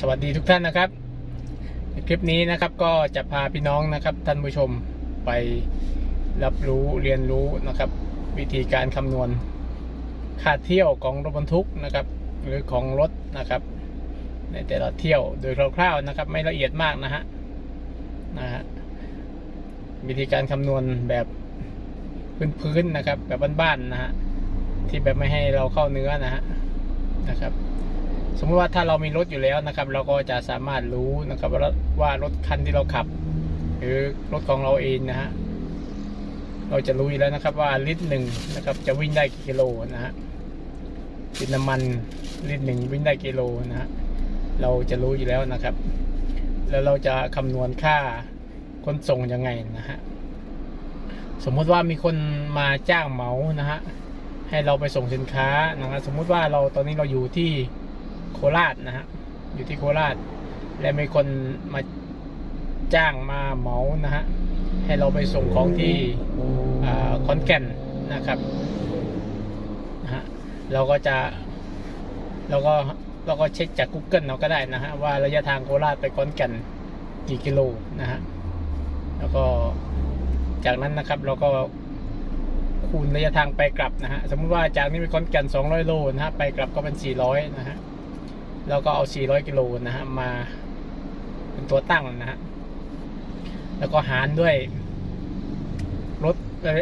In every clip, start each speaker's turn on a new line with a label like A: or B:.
A: สวัสดีทุกท่านนะครับในคลิปนี้นะครับก็จะพาพี่น้องนะครับท่านผู้ชมไปรับรู้เรียนรู้นะครับ วิธีการคำนวณค่าเที่ยวของรถบรรทุกนะครับ หรือของรถนะครับ ในแต่ละเที่ยวโดยคร่าวๆนะครับ ไม่ละเอียดมากนะฮะนะฮะวิธีการคำนวณแบบพื้นๆนะครับ แบบบ้านๆนะฮะที่แบบไม่ให้เราเข้าเนื้อนะฮะนะครับ สมมติว่าถ้าเรามีรถอยู่แล้วนะครับ เราก็จะสามารถรู้นะครับว่ารถคันที่เราขับ หรือรถของเราเองนะฮะเราจะรู้อยู่แล้วนะครับว่าลิตรหนึ่งนะครับ จะวิ่งได้กี่กิโลนะฮะกินน้ำมันลิตรหนึ่งวิ่งได้กิโลนะฮะเราจะรู้อยู่แล้วนะครับ แล้วเราจะคำนวณค่าขนส่งยังไงนะฮะสมมุติว่ามีคนมาจ้างเหมานะฮะให้เราไปส่งสินค้านะครับสมมุติว่าเราตอนนี้เราอยู่ที่ โคราชนะฮะอยู่ที่โคราช และมีคนมาจ้างมาเหมานะฮะให้เราไปส่งของที่อาขอนแก่นนะครับนะฮะเราก็จะเราก็เราก็เช็คจาก Google เราก็ได้นะฮะว่าระยะทางโคราชไปขอนแก่นกี่กิโลนะฮะแล้วก็จากนั้นนะครับเราก็คูณระยะทางไปกลับนะฮะสมมุติว่าจากนี้ไปขอนแก่น200 โลนะฮะไปกลับก็เป็น 400 นะฮะ แล้วก็เอา 400 กิโลนะฮะ มาเป็นตัวตั้งนะฮะ แล้วก็หารด้วยรถ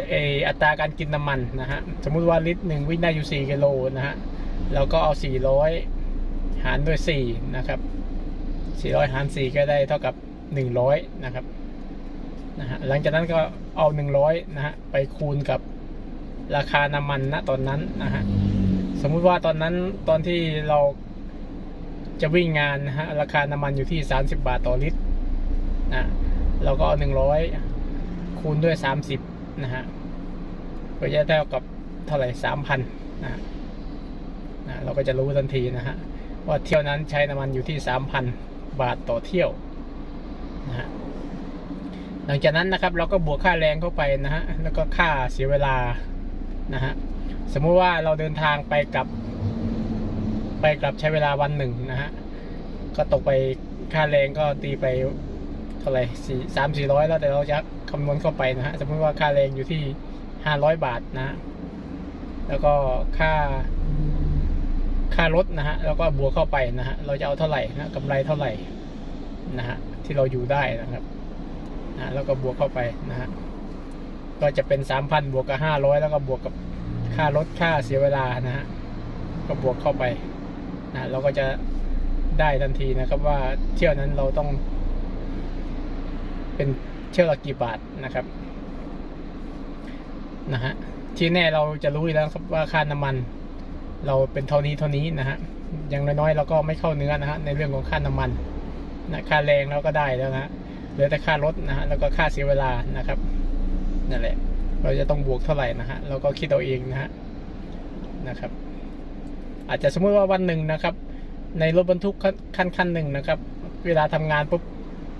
A: เอออัตราการกินน้ำมันนะฮะ สมมุติว่าลิตรหนึ่งวิ่งได้อยู่ 4 กิโลนะฮะ แล้วก็เอา 400 หารด้วย 4 นะครับ 400 หาร 4 ก็ได้เท่ากับ 100 นะครับ นะฮะ หลังจากนั้นก็เอา 100 นะฮะ ไปคูณกับราคาน้ำมันณตอนนั้นนะฮะ สมมุติว่าตอนนั้นตอนที่เรา จะวิ่งงานนะฮะราคาน้ำมันอยู่ที่ 30 บาทต่อลิตรนะเราก็เอา100 คูณด้วย 30 นะฮะก็จะเท่ากับเท่าไหร่3,000นะฮะนะเราก็จะรู้ทันทีนะฮะว่าเที่ยวนั้นใช้น้ำมันอยู่ที่ 3,000 บาทต่อเที่ยวนะฮะหลังจากนั้นนะครับเราก็บวกค่าแรงเข้าไปนะฮะแล้วก็ค่าเสียเวลานะฮะสมมุติว่าเราเดินทางไปกับ ไปกลับใช้เวลาวันหนึ่งนะฮะ ก็ตกไปค่าแรงก็ตีไปเท่าไหร่สี่สามสี่ร้อยแล้วแต่เราจะคำนวณเข้าไปนะฮะ สมมติว่าค่าแรงอยู่ที่ห้าร้อยบาทนะฮะแล้วก็ค่า ค่ารถนะฮะ แล้วก็บวกเข้าไปนะฮะ เราจะเอาเท่าไหร่นะกำไรเท่าไหร่นะฮะ ที่เราอยู่ได้นะครับนะแล้วก็บวกเข้าไปนะฮะ ก็จะเป็นสามพันบวกกับห้าร้อยแล้วก็บวกกับค่ารถค่าเสียเวลานะฮะ ก็บวกเข้าไป นะเราก็จะได้ทันทีนะครับว่าเที่ยวนั้นเราต้อง เป็นเที่ยวละกี่บาทนะครับนะฮะที่แน่เราจะรู้อยู่แล้วครับว่าค่าน้ำมัน เราเป็นเท่านี้เท่านี้นะฮะอย่างน้อยๆเราก็ไม่เข้าเนื้อนะฮะในเรื่องของค่าน้ำมันนะค่าแรงเราก็ได้แล้วนะฮะเหลือแต่ค่ารถนะฮะแล้วก็ค่าเสียเวลานะครับนั่นแหละ เราจะต้องบวกเท่าไหร่นะฮะเราก็คิดเอาเองนะฮะนะครับ อาจจะสมมติว่าวันหนึ่งนะครับ ในรถบรรทุกคันคันหนึ่งนะครับ เวลาทำงานปุ๊บ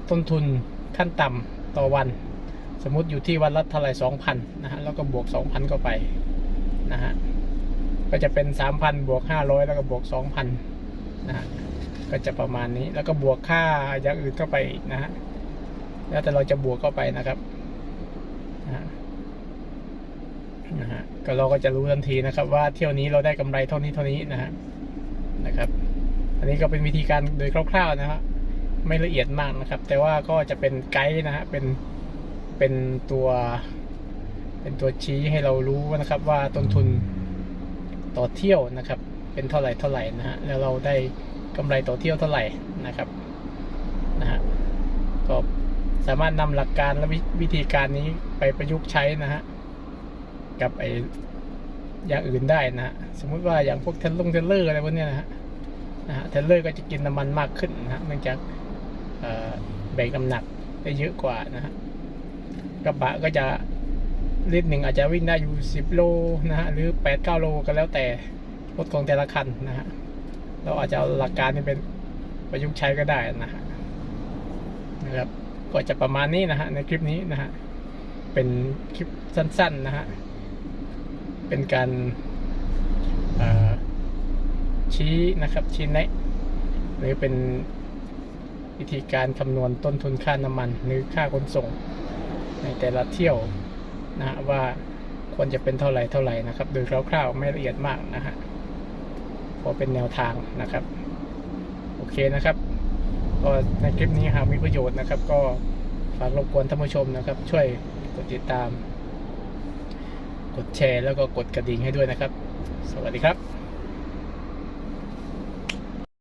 A: ต้นทุนขั้นต่ำต่อวัน สมมติอยู่ที่วันละเท่าไหร่สองพันนะฮะแล้วก็บวกสองพันเข้าไปนะฮะก็จะเป็นสามพันบวกห้าร้อยแล้วก็บวกสองพันนะฮะก็จะประมาณนี้แล้วก็บวกค่าอย่างอื่นเข้าไปนะฮะแล้วแต่เราจะบวกเข้าไปนะครับนะฮะ นะฮะก็เราก็จะรู้ทันทีนะครับ ว่าเที่ยวนี้เราได้กำไรเท่านี้เท่านี้นะฮะนะครับ อันนี้ก็เป็นวิธีการโดยคร่าวๆนะฮะไม่ละเอียดมากนะครับ แต่ว่าก็จะเป็นไกด์นะฮะเป็นเป็นตัวเป็นตัวชี้ให้เรารู้นะครับ ว่าต้นทุนต่อเที่ยวนะครับ เป็นเท่าไหร่เท่าไหร่นะฮะแล้วเราได้กำไรต่อเที่ยวเท่าไหร่นะครับนะฮะก็สามารถนำหลักการและวิวิธีการนี้ไปประยุกต์ใช้นะฮะ กับไออย่างอื่นได้นะฮะสมมุติว่าอย่างพวกเทนลงเทนเลอร์อะไรพวกเนี้ยนะฮะนะฮะเทนเลอร์ก็จะกินน้ำมันมากขึ้นนะฮะเนื่องจากเอ่อแบกน้ำหนักได้เยอะกว่านะฮะกระบะก็จะลิตรหนึ่งอาจจะวิ่งได้อยู่สิบโลนะฮะหรือแปดเก้าโลก็แล้วแต่รถของแต่ละคันนะฮะเราอาจจะเอาหลักการนี้เป็นประยุกต์ใช้ก็ได้นะฮะนะครับก็จะประมาณนี้นะฮะในคลิปนี้นะฮะเป็นคลิปสั้นๆนะฮะ เป็นการชี้นะครับชี้แนะหรือเป็นวิธีการคำนวณต้นทุนค่าน้ำมัน หรือค่าขนส่งในแต่ละเที่ยวนะฮะว่าควรจะเป็นเท่าไหร่เท่าไหร่นะครับ โดยคร่าวๆไม่ละเอียดมากนะฮะพอเป็นแนวทางนะครับ โอเคนะครับก็ในคลิปนี้หากมีประโยชน์นะครับ ก็ฝากรบกวนท่านผู้ชมนะครับ ช่วยกดติดตาม กดแชร์แล้วก็กดกระดิ่งให้ด้วยนะครับ สวัสดีครับ